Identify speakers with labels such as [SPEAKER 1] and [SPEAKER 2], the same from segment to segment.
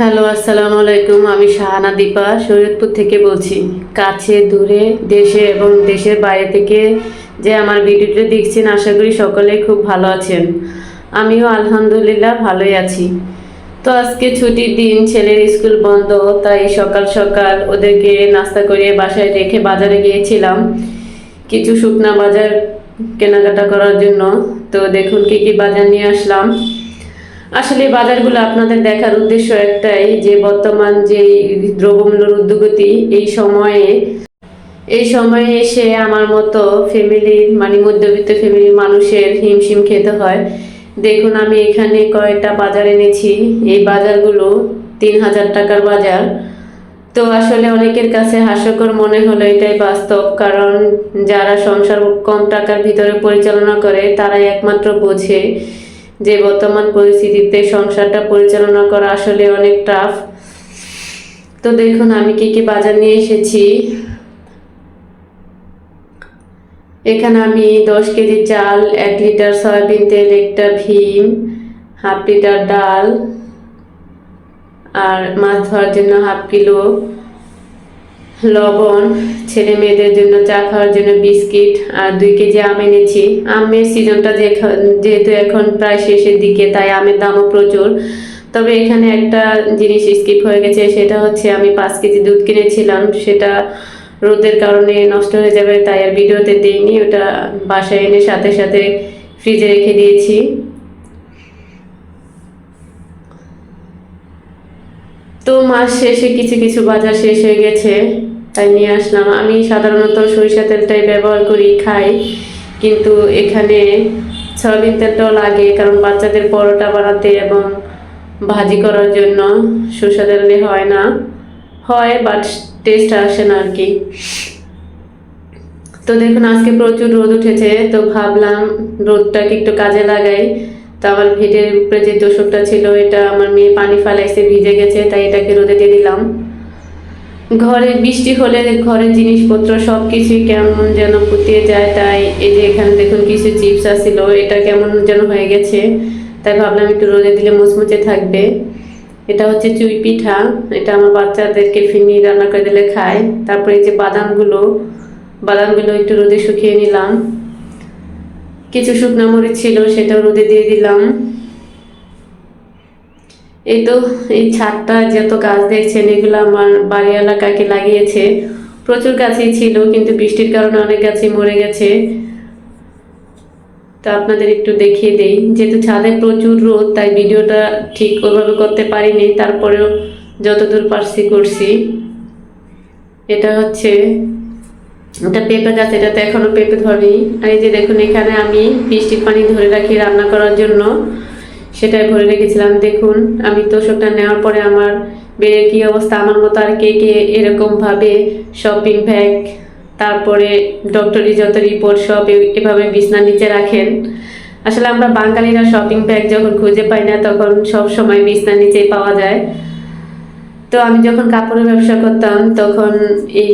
[SPEAKER 1] Hello, আসসালামু আলাইকুম। আমি শাহানা দীপা, শরীয়তপুর থেকে বলছি। কাছে, দূরে, দেশে এবং দেশের বাইরে থেকে যে আমার ভিডিওটি দেখছেন, আশা করি সকলেই খুব ভালো আছেন। আমিও আলহামদুলিল্লাহ ভালোই আছি। তো আজকে ছুটির দিন, ছেলের স্কুল বন্ধ, তাই সকাল সকাল ওদেরকে নাস্তা করিয়ে বাসায় রেখে বাজারে গিয়েছিলাম। কিছু শুকনা বাজার কেনাকাটা করার জন্য। তো দেখুন, কি কি বাজার নিয়ে আসলাম। আসলে বাজারগুলো আপনাদের দেখার উদ্দেশ্য একটাই যে বর্তমান যে দ্রব্যমূল্যের উদ্যোগতি, এই সময়ে এই সময়ে এসে আমার মতো ফ্যামিলির মানে মধ্যবিত্ত ফ্যামিলির মানুষের হিমশিম খেতে হয়। দেখুন, আমি এখানে কয়েকটা বাজার এনেছি। এই বাজারগুলো তিন হাজার টাকার বাজার। তো আসলে অনেকের কাছে হাস্যকর মনে হলো এটাই বাস্তব, কারণ যারা সংসার কম টাকার ভিতরে পরিচালনা করে, তারাই একমাত্র বোঝে যে বর্তমান পরিস্থিতিতে সংসারটা পরিচালনা করা আসলে অনেক টাফ তো দেখুন, আমি কি কি বাজার নিয়ে এসেছি। এখানে আমি দশ কেজি চাল, এক লিটার সয়াবিন তেল, একটা ভীম, হাফ লিটার ডাল, আর মাছ ধোয়ার জন্য হাফ কিলো। লবণ, ছেলে মেয়েদের জন্য চা খাওয়ার জন্য বিস্কিট আর দুই কেজি আম এনেছি। আমের সিজনটা যেহেতু এখন প্রায় শেষের দিকে, তাই আমের দামও প্রচুর। তবে এখানে একটা জিনিস স্কিপ হয়ে গেছে, সেটা হচ্ছে আমি পাঁচ কেজি দুধ কিনেছিলাম। সেটা রোদের কারণে নষ্ট হয়ে যাবে, তাই আর ভিডিওতে দিইনি। ওটা বাসায় এনে সাথে সাথে ফ্রিজে রেখে দিয়েছি। তো মাস শেষে কিছু কিছু বাজার শেষ হয়ে গেছে। তাই নিয়ে আসলাম। আমি সাধারণত সরিষা তেলটাই ব্যবহার করি, খাই। কিন্তু এখানে সয়াবিন তেলটাও লাগে, কারণ বাচ্চাদের পরোটা বানাতে এবং ভাজি করার জন্য সরষা তেলে হয় না। হয় বাট টেস্ট আসে না আর কি। তো দেখুন, আজকে প্রচুর রোদ উঠেছে, তো ভাবলাম রোদটাকে একটু কাজে লাগাই। তো আমার ভিটের উপরে যে তোষকটা ছিল, এটা আমার মেয়ে পানি ফালাইছে, ভিজে গেছে, তাই এটাকে রোদে দিয়ে দিলাম। ঘরে বৃষ্টি হলে ঘরের জিনিসপত্র সব কিছুই কেমন যেন পুতিয়ে যায়। তাই এই যে এখানে দেখুন কিছু চিপস আসছিল এটা কেমন যেন হয়ে গেছে। তাই ভাবলাম একটু রোদে দিলে মুচমুচে থাকবে। এটা হচ্ছে চুই পিঠা, এটা আমার বাচ্চাদেরকে ফিনি রান্না করে দিলে খায়। তারপরে এই যে বাদামগুলো বাদামগুলো একটু রোদে শুকিয়ে নিলাম। কিছু শুকনো মরিচ ছিল, সেটাও রোদে দিয়ে দিলাম। এই তো, এই ছাদটা যত গাছ দেখছেন, এগুলো আমার বাড়ি এলাকাকে লাগিয়েছে। প্রচুর গাছই ছিল, কিন্তু বৃষ্টির কারণে অনেক গাছই মরে গেছে। তা আপনাদের একটু দেখিয়ে দেই, যেহেতু ছাদে প্রচুর রোদ, তাই ভিডিওটা ঠিক ওইভাবে করতে পারিনি, তারপরেও যতদূর পারছি করছি। এটা হচ্ছে, এটা পেঁপে গাছ এটাতে এখনও পেঁপে ধরেনি। আর এই যে দেখুন, এখানে আমি বৃষ্টির পানি ধরে রাখি রান্না করার জন্য। সেটাই ভরে রেখেছিলাম, দেখুন, আমি তোষকটা নেওয়ার পরে আমার বেড়ের কী অবস্থা, আমার মতো আর কে কে এরকমভাবে শপিং ব্যাগ তারপরে ডক্টরি যত রিপোর্ট সব এভাবে বিছনার নিচে রাখেন। আসলে আমরা বাঙালিরা শপিং ব্যাগ যখন খুঁজে পাই না, তখন সব সময় বিছনার নিচেই পাওয়া যায়। তো আমি যখন কাপড়ের ব্যবসা করতাম, তখন এই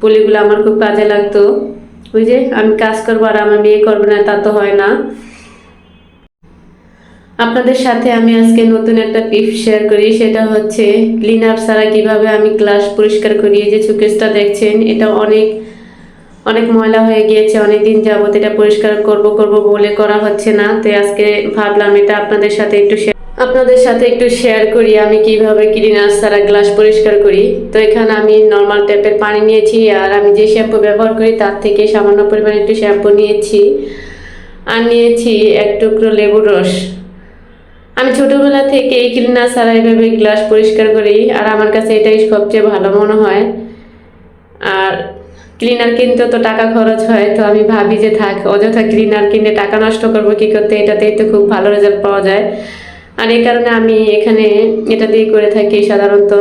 [SPEAKER 1] পুলিগুলো আমার খুব কাজে লাগতো। ওই যে, আমি কাজ করব আর আমার মেয়ে করবে না, তা তো হয় না। আপনাদের সাথে আমি আজকে নতুন একটা টিপস শেয়ার করি, সেটা হচ্ছে ক্লিনার ছাড়া কীভাবে আমি গ্লাস পরিষ্কার করি, এই যে সুকেসটা দেখছেন, এটা অনেক অনেক ময়লা হয়ে গিয়েছে অনেক দিন যাবত এটা পরিষ্কার করব করব বলে করা হচ্ছে না, তো আজকে ভাবলাম এটা আপনাদের সাথে একটু share- আপনাদের সাথে একটু শেয়ার করি আমি কীভাবে ক্লিনার ছাড়া গ্লাস পরিষ্কার করি। তো এখানে আমি নর্মাল ট্যাপের পানি নিয়েছি, আর আমি যে শ্যাম্পু ব্যবহার করি, তার থেকে সামান্য পরিমাণে একটু শ্যাম্পু নিয়েছি। আর নিয়েছি এক টুকরো লেবুর রস। আমি ছোটবেলা থেকে এই ক্লিনার ছাড়া এভাবে গ্লাস পরিষ্কার করি, আর আমার কাছে এটাই সবচেয়ে ভালো মনে হয়। আর ক্লিনার কিনতে তো টাকা খরচ হয়, তো আমি ভাবি যে থাক, অযথা ক্লিনার কিনে টাকা নষ্ট করব কি করতে, এটাতেই তো খুব ভালো রেজাল্ট পাওয়া যায়। আর এই কারণে আমি এখানে এটা দিয়ে করে থাকি সাধারণত।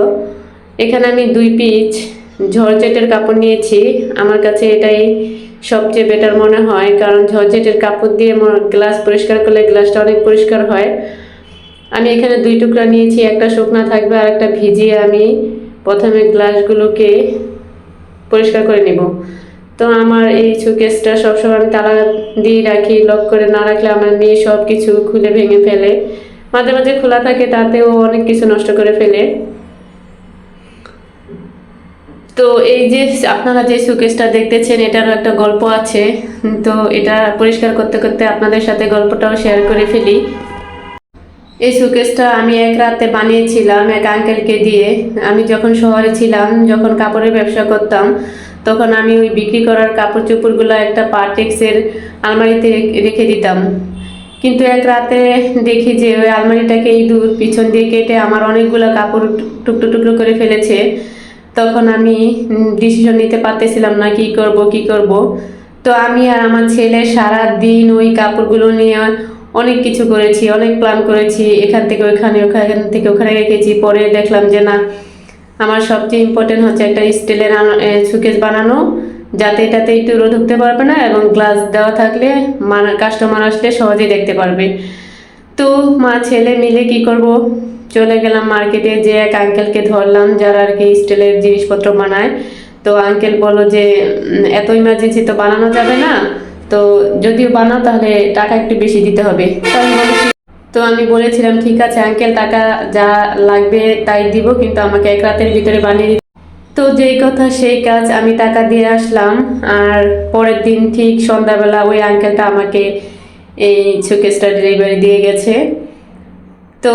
[SPEAKER 1] এখানে আমি দুই পিচ ঝরঝেটের কাপড় নিয়েছি। আমার কাছে এটাই সবচেয়ে বেটার মনে হয়, কারণ ঝরঝেটের কাপড় দিয়ে গ্লাস পরিষ্কার করলে গ্লাসটা অনেক পরিষ্কার হয়। আমি এখানে দুই টুকরা নিয়েছি, একটা শুকনা থাকবে আর একটা ভিজিয়ে আমি প্রথমে গ্লাসগুলোকে পরিষ্কার করে নেব। তো আমার এই সুকেসটা সবসময় আমি তালা দিয়ে রাখি, লক করে না রাখলে আমার মেয়ে সব কিছু খুলে ভেঙে ফেলে। মাঝে মাঝে খোলা থাকে, তাতেও অনেক কিছু নষ্ট করে ফেলে। তো এই যে আপনারা যে সুকেসটা দেখতেছেন এটার একটা গল্প আছে। তো এটা পরিষ্কার করতে করতে আপনাদের সাথে গল্পটাও শেয়ার করে ফেলি। এই সুকেসটা আমি এক রাতে বানিয়েছিলাম, এক আঙ্কেলকে দিয়ে। আমি যখন শহরে ছিলাম, যখন কাপড়ের ব্যবসা করতাম, তখন আমি ওই বিক্রি করার কাপড় চোপড়গুলো একটা পার্টেক্সের আলমারিতে রেখে দিতাম। কিন্তু এক রাতে দেখি যে ওই আলমারিটাকে এই ইঁদুর পিছন দিয়ে কেটে আমার অনেকগুলো কাপড় টুকরো টুকরো করে ফেলেছে। তখন আমি ডিসিশন নিতে পারতেছিলাম না, কি করব কি করব। তো আমি আর আমার ছেলে সারা দিন ওই কাপড়গুলো নিয়ে অনেক কিছু করেছি, অনেক প্ল্যান করেছি, এখান থেকে ওখানে ওখান থেকে ওখানে রেখেছি। পরে দেখলাম যে না, আমার সবচেয়ে ইম্পর্টেন্ট হচ্ছে একটা স্টিলের সুকেস বানানো, যাতে এটাতে একটু রোদ ঢুকতে পারবে না এবং গ্লাস দেওয়া থাকলে কাস্টমার আসলে সহজেই দেখতে পারবে। তো মা, ছেলে মিলে কি করব? চলে গেলাম মার্কেটে যে এক আঙ্কেলকে ধরলাম, যারা আর কি স্টিলের জিনিসপত্র বানায়। তো আঙ্কেল বলো যে এত ইমার্জেন্সি তো বানানো যাবে না। তো যদিও বানাও তাহলে টাকা একটু বেশি দিতে হবে। তো আমি বলেছিলাম, ঠিক আছে আঙ্কেল টাকা যা লাগবে তাই দিব, কিন্তু আমাকে এক রাতের ভিতরে বানিয়ে তো যেই কথা সেই কাজ আমি টাকা দিয়ে আসলাম, আর পরের দিন ঠিক সন্ধ্যাবেলা ওই আঙ্কেলটা আমাকে এই শোকেসটা ডেলিভারি দিয়ে গেছে। তো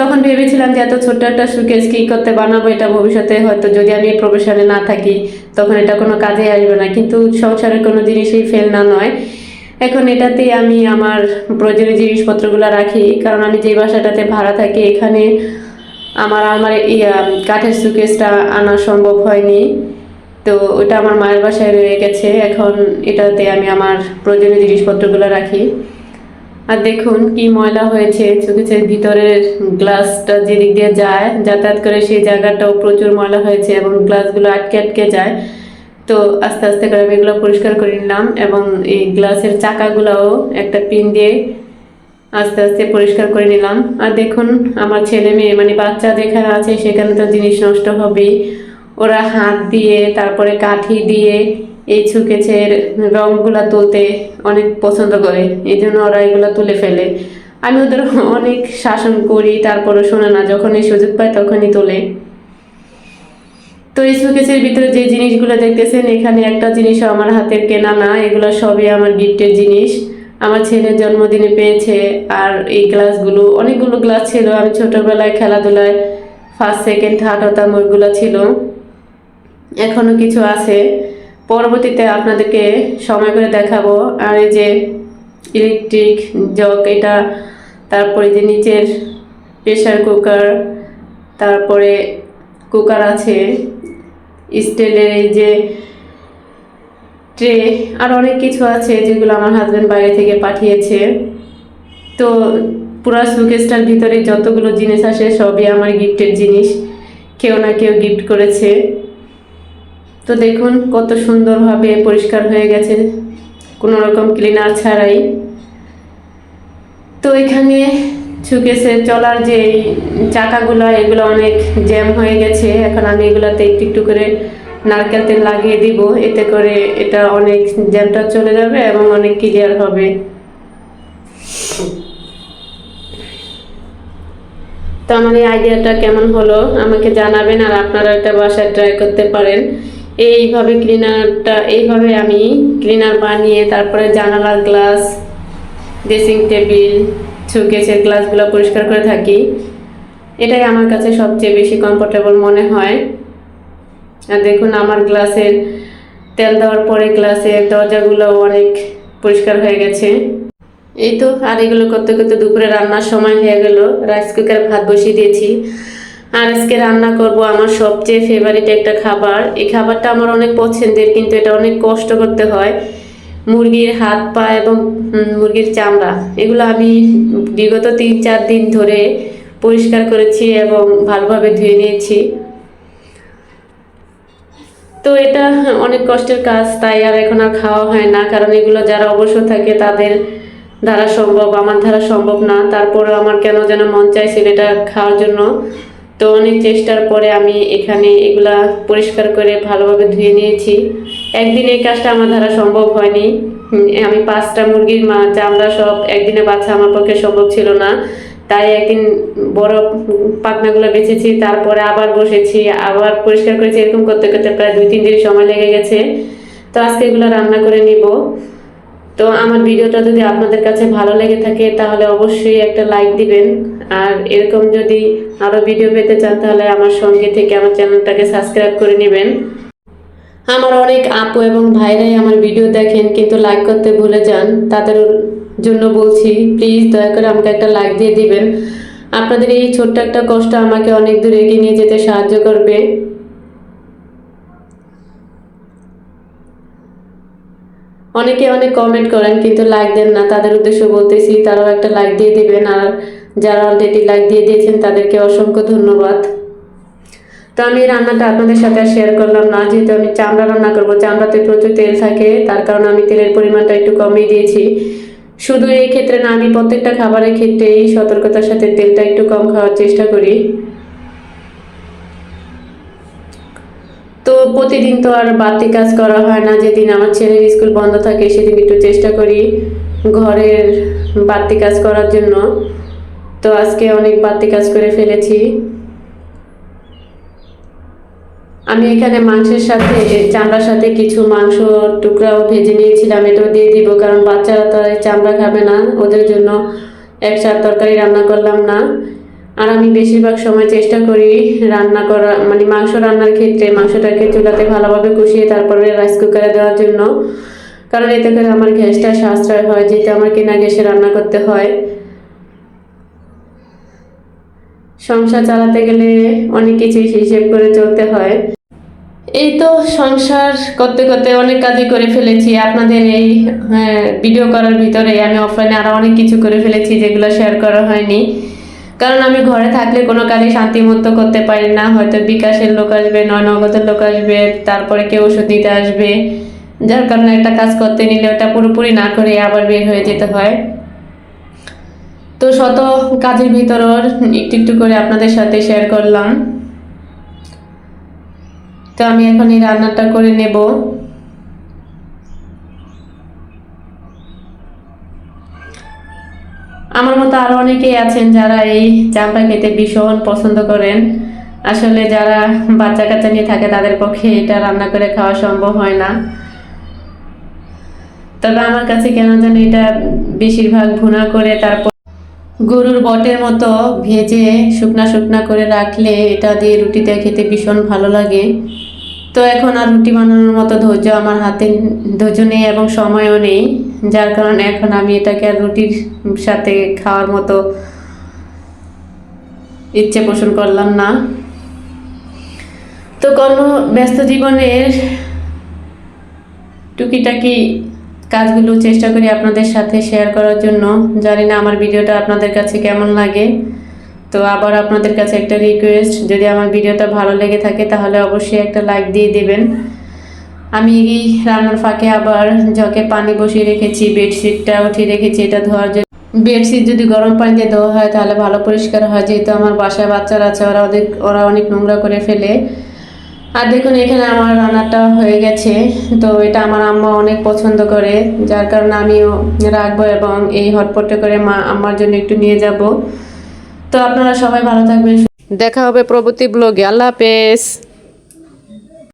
[SPEAKER 1] তখন ভেবেছিলাম যে এত ছোট্ট একটা সুকেস কি করতে বানাবো, এটা ভবিষ্যতে হয়তো যদি আমি এই প্রফেশনে না থাকি, তখন এটা কোনো কাজে আসবে না। কিন্তু সংসারের কোনো জিনিসই ফেল না নয়। এখন এটাতেই আমি আমার প্রয়োজনীয় জিনিসপত্রগুলো রাখি, কারণ আমি যে বাসাটাতে ভাড়া থাকি, এখানে আমার আমার কাঠের সুকেসটা আনা সম্ভব হয়নি। তো ওটা আমার মায়ের বাসায় রয়ে গেছে। এখন এটাতে আমি আমার প্রয়োজনীয় জিনিসপত্রগুলো রাখি। আর দেখুন কি ময়লা হয়েছে। চোখের ভিতরের গ্লাসটা যেদিক দিয়ে যায়, যাতায়াত করে সেই জায়গাটাও প্রচুর ময়লা হয়েছে এবং গ্লাসগুলো আটকে আটকে যায়। তো আস্তে আস্তে করে আমি এগুলো পরিষ্কার করে নিলাম এবং এই গ্লাসের চাকাগুলোও একটা পিন দিয়ে আস্তে আস্তে পরিষ্কার করে নিলাম। আর দেখুন, আমার ছেলে মেয়ে মানে বাচ্চা যেখানে আছে সেখানে তো জিনিস নষ্ট হবেই। ওরা হাত দিয়ে, তারপরে কাঠি দিয়ে এই ছুকেছের রঙগুলা তুলতে অনেক পছন্দ করে। এই জন্য ওরা এগুলো তুলে ফেলে। আমি ওদের অনেক শাসন করি তারপরে শোনে না, যখনই সুযোগ পায় তখনই তোলে। তো এই শোকেসের ভিতরে যে জিনিসগুলো দেখতেছেন, এখানে একটা জিনিসও আমার হাতের কেনা না, এগুলো সবই আমার গিফটের জিনিস। আমার ছেলের জন্মদিনে পেয়েছে, আর এই গ্লাসগুলো, অনেকগুলো গ্লাস ছিল। আমি ছোটবেলায় খেলাধুলায় ফার্স্ট সেকেন্ড থার্ড হতাম ওইগুলো ছিল। এখনও কিছু আছে। পরবর্তীতে আপনাদেরকে সময় করে দেখাবো। আর এই যে ইলেকট্রিক জগ এটা তারপরে যে নিচের প্রেশার কুকার তারপরে কুকার আছে স্টিলের এই যে ট্রে আর অনেক কিছু আছে যেগুলো আমার হাজব্যান্ড বাইরে থেকে পাঠিয়েছে। তো পুরা সুকেসটার ভিতরে যতগুলো জিনিস আসে সবই আমার গিফটের জিনিস। কেউ না কেউ গিফট করেছে। তো দেখুন, কত সুন্দরভাবে পরিষ্কার হয়ে গেছে। কোনো রকম ক্লিনার ছাড়াই। তো এখানে সুকেসে চলার যে চাকাগুলো, এগুলো অনেক জ্যাম হয়ে গেছে। এখন আমি এগুলাতে একটু একটু করে নারকেল তেল লাগিয়ে দিব। এতে করে এটা অনেক জ্যামটা চলে যাবে এবং অনেক ক্লিয়ার হবে। তো আমার এই আইডিয়াটা কেমন হলো আমাকে জানাবেন আর আপনারা এটা বাসায় ট্রাই করতে পারেন। এইভাবে ক্লিনারটা এইভাবে আমি ক্লিনার বানিয়ে তারপরে জানালার গ্লাস ড্রেসিং টেবিল শোকেসের গ্লাসগুলো পরিষ্কার করে থাকি। এটাই আমার কাছে সবচেয়ে বেশি কমফোর্টেবল মনে হয়। আর দেখুন, আমার গ্লাসের তেল দেওয়ার পরে গ্লাসের দরজাগুলো অনেক পরিষ্কার হয়ে গেছে। এই তো, আর এগুলো করতে করতে দুপুরে রান্নার সময় হয়ে গেল। রাইস কুকারে ভাত বসিয়ে দিয়েছি। আর আজকে রান্না করব আমার সবচেয়ে ফেভারিট একটা খাবার। এই খাবারটা আমার অনেক পছন্দের, কিন্তু এটা অনেক কষ্ট করতে হয়। মুরগির হাত পা এবং মুরগির চামড়া, এগুলো আমি বিগত তিন চার দিন ধরে পরিষ্কার করেছি এবং ভালোভাবে ধুয়ে নিয়েছি। তো এটা অনেক কষ্টের কাজ, তাই আর এখন আর খাওয়া হয় না, কারণ এগুলো যারা অবশ্য থাকে তাদের দ্বারা সম্ভব, আমার দ্বারা সম্ভব না। তারপরে আমার কেন যেন মন চাইছিল এটা খাওয়ার জন্য। তো অনেক চেষ্টার পরে আমি এখানে এগুলা পরিষ্কার করে ভালোভাবে ধুয়ে নিয়েছি। একদিন এই কাজটা আমার দ্বারা সম্ভব হয়নি। আমি পাঁচটা মুরগির মা, চামড়া সব একদিনে বাচ্চা আমার পক্ষে সম্ভব ছিল না। তাই একদিন বড় পাতনাগুলো বেছেছি, তারপরে আবার বসেছি, আবার পরিষ্কার করেছি, এরকম করতে করতে প্রায় দুই তিন দিন সময় লেগে গেছে। তো আজকে এগুলো রান্না করে নিব। তো আমার ভিডিওটা যদি আপনাদের কাছে ভালো লেগে থাকে, তাহলে অবশ্যই একটা লাইক দিবেন। আর এরকম যদি আরও ভিডিও পেতে চান, তাহলে আমার সঙ্গে থেকে আমার চ্যানেলটাকে সাবস্ক্রাইব করে নেবেন। আমার অনেক আপু এবং ভাইরাই আমার ভিডিও দেখেন, কিন্তু লাইক করতে ভুলে যান। তাদের জন্য বলছি প্লিজ দয়া করে আমাকে একটা লাইক দিয়ে দিবেন। আপনাদের এই ছোট্ট একটা কষ্ট আমাকে অনেক দূর এগিয়ে নিয়ে যেতে সাহায্য করবে। অনেকে অনেক কমেন্ট করেন, কিন্তু লাইক দেন না। তাদের উদ্দেশ্য বলতেছি, তারাও একটা লাইক দিয়ে দিবেন, আর যারা অলরেডি লাইক দিয়ে দিয়েছেন, তাদেরকে অসংখ্য ধন্যবাদ। তো আমি রান্নাটা আপনাদের সাথে আর শেয়ার করলাম না, যেহেতু আমি চামড়া রান্না করব। চামড়াতে প্রচুর তেল থাকে, তার কারণে আমি তেলের পরিমাণটা একটু কমিয়ে দিয়েছি। শুধু এই ক্ষেত্রে না, আমি প্রত্যেকটা খাবারের ক্ষেত্রেই সতর্কতার সাথে তেলটা একটু কম খাওয়ার চেষ্টা করি। তো প্রতিদিন তো আর বাড়তি কাজ করা হয় না। যেদিন আমার ছেলের স্কুল বন্ধ থাকে, সেদিন একটু চেষ্টা করি ঘরের বাড়তি কাজ করার জন্য। তো আজকে অনেক বাড়তি কাজ করে ফেলেছি। আমি এখানে মাংসের সাথে চামড়ার সাথে কিছু মাংস টুকরাও ভেজে নিয়েছিলাম। এটাও দিয়ে দিব, কারণ বাচ্চারা তো চামড়া খাবে না। ওদের জন্য একসাথে তরকারি রান্না করলাম না। আর আমি বেশিরভাগ সময় চেষ্টা করি রান্না করা মানে মাংস রান্নার ক্ষেত্রে মাংসটাকে চুলাতে ভালোভাবে কষিয়ে তারপরে রাইস কুকারে দেওয়ার জন্য। কারণ এতে করে আমার গ্যাসটা সাশ্রয় হয় যেহেতু আমার কেনা গ্যাসে রান্না করতে হয়। সংসার চালাতে গেলে অনেক কিছুই হিসেব করে চলতে হয়। এই তো সংসার করতে করতে অনেক কাজই করে ফেলেছি। আপনাদের এই হ্যাঁ, ভিডিও করার ভিতরে আমি অফলাইনে আরও অনেক কিছু করে ফেলেছি যেগুলো শেয়ার করা হয়নি। কারণ আমি ঘরে থাকলে কোনো কাজই শান্তি মতো করতে পারি না। হয়তো বিকাশের লোক আসবে নয় নগদের লোক আসবে, তারপরে কেউ ওষুধ দিতে আসবে। যার কারণে একটা কাজ করতে নিলে ওটা পুরোপুরি না করে আবার বের হয়ে যেতে হয়। তো শত কাজের ভিতরও একটু একটু করে আপনাদের সাথে শেয়ার করলাম। তো আমি এখন এই রান্নাটা করে নেব। আমার মতো আরও অনেকেই আছেন যারা এই চামড়া খেতে ভীষণ পছন্দ করেন। আসলে যারা বাচ্চা কাচ্চা নিয়ে থাকে, তাদের পক্ষে এটা রান্না করে খাওয়া সম্ভব হয় না। তবে আমার কাছে কেন যেন এটা বেশিরভাগ ভুনা করে তারপর গরুর বটের মতো ভেজে শুকনা শুকনা করে রাখলে এটা দিয়ে রুটিতে খেতে ভীষণ ভালো লাগে। তো এখন আর রুটি বানানোর মতো ধৈর্য আমার হাতে ধৈর্য নেই এবং সময়ও নেই। যার কারণে এখন আমি এটাকে আর রুটির সাথে খাওয়ার মতো ইচ্ছে পোষণ করলাম না। তো কর্ম ব্যস্ত জীবনের টুকিটাকি কাজগুলো চেষ্টা করি আপনাদের সাথে শেয়ার করার জন্য। জানি না আমার ভিডিওটা আপনাদের কাছে কেমন লাগে। তো আবার আপনাদের কাছে একটা রিকোয়েস্ট যদি আমার ভিডিওটা ভালো লেগে থাকে তাহলে অবশ্যই একটা লাইক দিয়ে দেবেন। আমি এই রান্নার ফাঁকে আবার জগে পানি বসিয়ে রেখেছি বেডশিটটা উঠিয়ে রেখেছি, এটা ধোয়ার জন্য। বেডশিট যদি গরম পানি দিয়ে ধোয়া হয় তাহলে ভালো পরিষ্কার হয়, যেহেতু আমার বাসায় বাচ্চারা আছে, ওরা ওদের ওরা অনেক নোংরা করে ফেলে। আর দেখুন, এখানে আমার রান্নাটা হয়ে গেছে। তো এটা আমার আম্মা অনেক পছন্দ করে, যার কারণে আমিও রাখব এবং এই হটপটে করে মা, আম্মার জন্য একটু নিয়ে যাব। তো আপনারা সবাই ভালো থাকবেন দেখা হবে প্রবর্তী ব্লগে আল্লাহ হাফেজ।